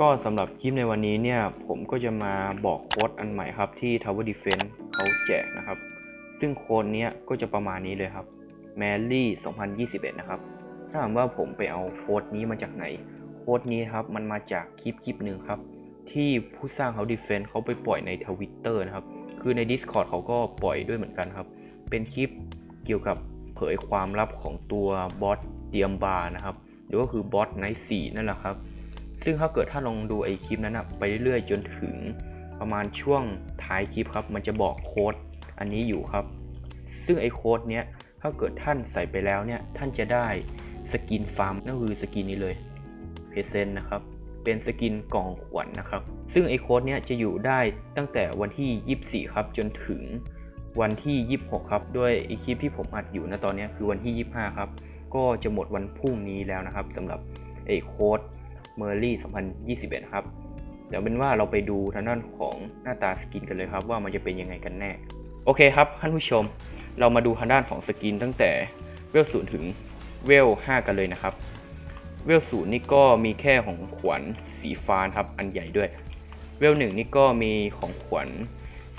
ก็สำหรับคลิปในวันนี้เนี่ย ผมก็จะมาบอกโค้ดอันใหม่ครับที่ Tower Defense เขาแจกนะครับ ซึ่งโค้ดเนี้ยก็จะประมาณนี้เลยครับ Mary 2021 นะครับ ถ้าถามว่าผมไปเอาโค้ดนี้มาจากไหน โค้ดนี้ครับมันมาจากคลิปคลิปหนึ่งครับ ที่ผู้สร้าง House Defense เขาไปปล่อยในทวิตเตอร์นะครับ คือใน Discord เขาก็ปล่อยด้วยเหมือนกันครับ เป็นคลิปเกี่ยวกับเผยความลับของตัวบอสเดียมบาร์นะครับหรือก็คือบอสไนท์สนั่นแหละครับ ซึ่งถ้าเกิดถ้าลองดูไอคลิปนั้นนะไปเรื่อยๆจนถึงประมาณช่วงท้ายคลิปครับ มันจะบอกโค้ดอันนี้อยู่ครับ ซึ่งไอโค้ดเนี้ยถ้าเกิดท่านใส่ไปแล้วเนี่ยท่านจะได้สกินฟาร์มนั่นคือสกินนี้เลยเพเซนนะครับเป็นสกินกล่องขวัญนนะครับ ซึ่งไอโค้ดเนี้ยจะอยู่ได้ตั้งแต่วันที่ 24 ครับ จนถึงวันที่ 26 ครับ ด้วยไอคลิปที่ผมอัดอยู่นะตอนนี้คือวันที่ 25 ครับ ก็จะหมดวันพรุ่งนี้แล้วนะครับสำหรับไอโค้ด เมอร์รี่2021 ครับ เดี๋ยวเป็นว่าเราไปดูทางด้านของหน้าตาสกินกันเลยครับ ว่ามันจะเป็นยังไงกันแน่ โอเคครับท่านผู้ชม เรามาดูทางด้านของสกินตั้งแต่เวลศูนย์ถึงเวล5กันเลยนะครับ เวลศูนย์นี่ก็มีแค่ของขวัญสีฟ้าครับ อันใหญ่ด้วย เวลหนึ่งนี่ก็มีของขวัญ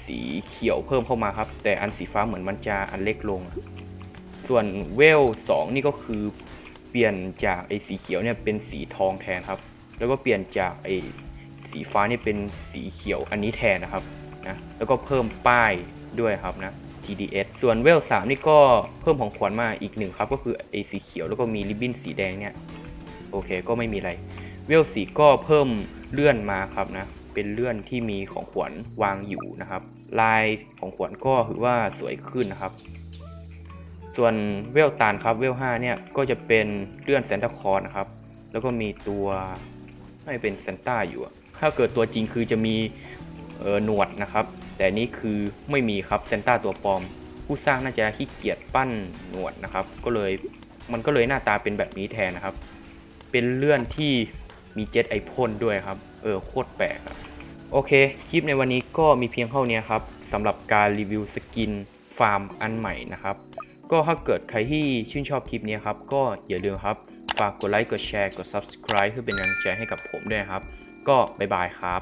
สีเขียวเพิ่มเข้ามาครับ แต่อันสีฟ้าเหมือนมันจะอันเล็กลง ส่วนเวลสองนี่ก็คือ ปลี่ยนจากไอ้สีเขียวเนี่ยเป็นสีทองแทนครับ แล้วก็เปลี่ยนจากไอ้สีฟ้านี่เป็นสีเขียวอันนี้แทนนะครับนะแล้วก็เพิ่มป้ายด้วยครับนะ TDS ส่วนเวล3นี่ก็เพิ่มของขวัญมาอีกหนึ่งครับ ก็คือไอ้สีเขียวแล้วก็มีริบบิ้นสีแดงเนี่ยโอเคก็ไม่มีอะไร เวล4ก็เพิ่มเลื่อนมาครับนะเป็นเลื่อนที่มีของขวัญวางอยู่นะครับ ลายของขวัญก็ถือว่าสวยขึ้นนะครับ ส่วนเวลตานครับเวล5เนี่ยก็จะเป็นเลื่อนเซนตาคอร์นะครับ แล้วก็มีตัวไม่เป็นเซนต้าอยู่ ถ้าเกิดตัวจริงคือจะมีเออหนวดนะครับ แต่นี่คือไม่มีครับเซนต้าตัวปลอม ผู้สร้างน่าจะขี้เกียจปั้นหนวดนะครับ ก็เลยมันก็เลยหน้าตาเป็นแบบนี้แทนนะครับ เป็นเลื่อนที่มีเจ็ตไอพ่นด้วยครับ เออโคตรแปลกอะโอเค คลิปในวันนี้ก็มีเพียงเท่านี้ครับสำหรับการรีวิวสกินฟาร์มอันใหม่นะครับ ก็ถ้าเกิดใครที่ชื่นชอบคลิปนี้ครับ ก็อย่าลืมครับ ฝากกดไลค์ กดแชร์ กด subscribe เพื่อเป็นกำลังใจให้กับผมด้วยนะครับ ก็บ๊ายบายครับ